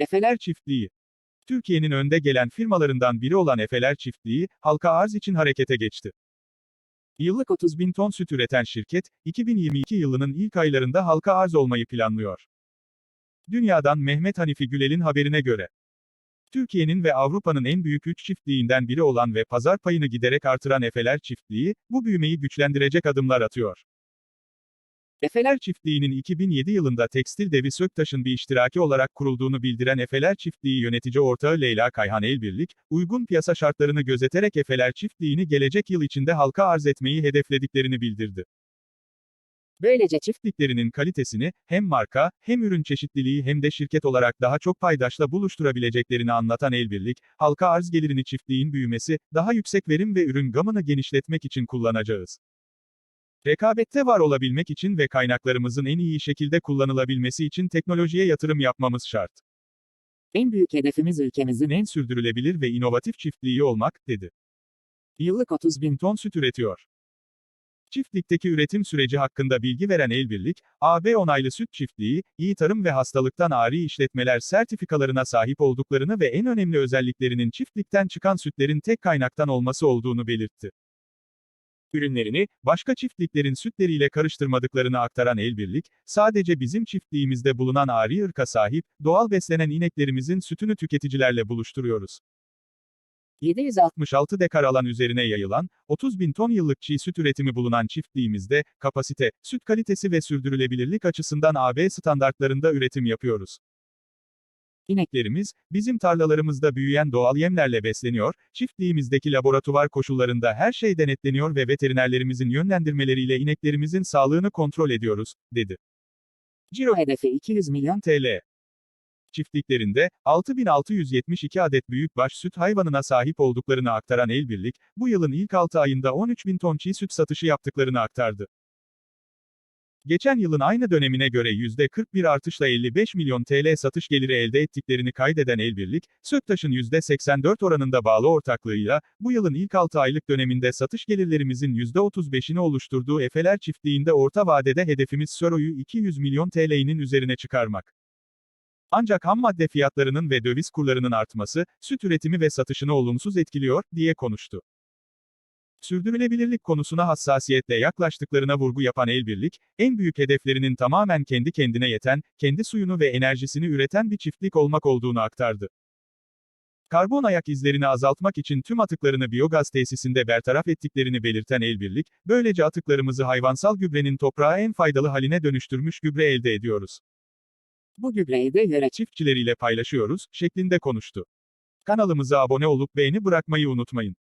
Efeler Çiftliği Türkiye'nin önde gelen firmalarından biri olan Efeler Çiftliği, halka arz için harekete geçti. Yıllık 30 bin ton süt üreten şirket, 2022 yılının ilk aylarında halka arz olmayı planlıyor. Dünyadan Mehmet Hanifi Gülel'in haberine göre, Türkiye'nin ve Avrupa'nın en büyük üç çiftliğinden biri olan ve pazar payını giderek artıran Efeler Çiftliği, bu büyümeyi güçlendirecek adımlar atıyor. Efeler Çiftliği'nin 2007 yılında tekstil devi Söktaş'ın bir iştiraki olarak kurulduğunu bildiren Efeler Çiftliği yönetici ortağı Leyla Kayhan Elbirlik, uygun piyasa şartlarını gözeterek Efeler Çiftliği'ni gelecek yıl içinde halka arz etmeyi hedeflediklerini bildirdi. Böylece çiftliklerinin kalitesini, hem marka, hem ürün çeşitliliği hem de şirket olarak daha çok paydaşla buluşturabileceklerini anlatan Elbirlik, halka arz gelirini çiftliğin büyümesi, daha yüksek verim ve ürün gamını genişletmek için kullanacağız. Rekabette var olabilmek için ve kaynaklarımızın en iyi şekilde kullanılabilmesi için teknolojiye yatırım yapmamız şart. En büyük hedefimiz ülkemizin en sürdürülebilir ve inovatif çiftliği olmak, dedi. Yıllık 30 bin ton süt üretiyor. Çiftlikteki üretim süreci hakkında bilgi veren Elbirlik, AB onaylı süt çiftliği, iyi tarım ve hastalıktan ari işletmeler sertifikalarına sahip olduklarını ve en önemli özelliklerinin çiftlikten çıkan sütlerin tek kaynaktan olması olduğunu belirtti. Ürünlerini, başka çiftliklerin sütleriyle karıştırmadıklarını aktaran Elbirlik, sadece bizim çiftliğimizde bulunan ari ırka sahip, doğal beslenen ineklerimizin sütünü tüketicilerle buluşturuyoruz. 766 dekar alan üzerine yayılan, 30 bin ton yıllık çiğ süt üretimi bulunan çiftliğimizde, kapasite, süt kalitesi ve sürdürülebilirlik açısından AB standartlarında üretim yapıyoruz. İneklerimiz, bizim tarlalarımızda büyüyen doğal yemlerle besleniyor, çiftliğimizdeki laboratuvar koşullarında her şey denetleniyor ve veterinerlerimizin yönlendirmeleriyle ineklerimizin sağlığını kontrol ediyoruz, dedi. Ciro hedefi 200 milyon TL. Çiftliklerinde, 6672 adet büyükbaş süt hayvanına sahip olduklarını aktaran Elbirlik, bu yılın ilk 6 ayında 13 bin ton çiğ süt satışı yaptıklarını aktardı. Geçen yılın aynı dönemine göre %41 artışla 55 milyon TL satış geliri elde ettiklerini kaydeden Elbirlik, Söktaş'ın %84 oranında bağlı ortaklığıyla, bu yılın ilk 6 aylık döneminde satış gelirlerimizin %35'ini oluşturduğu Efeler çiftliğinde orta vadede hedefimiz Söro'yu 200 milyon TL'nin üzerine çıkarmak. Ancak ham madde fiyatlarının ve döviz kurlarının artması, süt üretimi ve satışını olumsuz etkiliyor, diye konuştu. Sürdürülebilirlik konusuna hassasiyetle yaklaştıklarına vurgu yapan Elbirlik, en büyük hedeflerinin tamamen kendi kendine yeten, kendi suyunu ve enerjisini üreten bir çiftlik olmak olduğunu aktardı. Karbon ayak izlerini azaltmak için tüm atıklarını biyogaz tesisinde bertaraf ettiklerini belirten Elbirlik, böylece atıklarımızı hayvansal gübrenin toprağa en faydalı haline dönüştürmüş gübre elde ediyoruz. Bu gübreyi de yere çiftçileriyle paylaşıyoruz, şeklinde konuştu. Kanalımıza abone olup beğeni bırakmayı unutmayın.